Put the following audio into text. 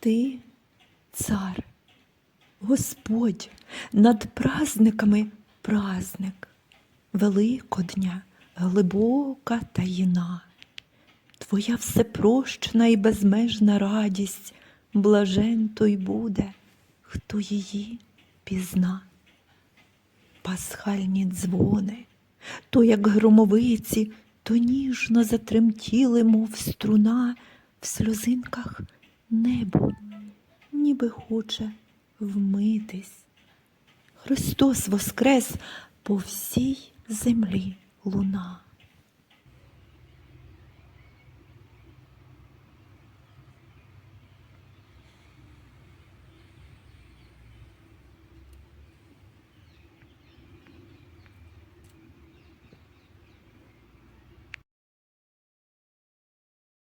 Ти цар, Господь, над праздниками праздник, Великодня, глибока таїна. Твоя всепрощна і безмежна радість, блажен той буде, хто її пізна. Пасхальні дзвони, то як громовиці, то ніжно затремтіли, мов струна, в сльозинках небо, ніби хоче вмитись. Христос воскрес по всій землі луна.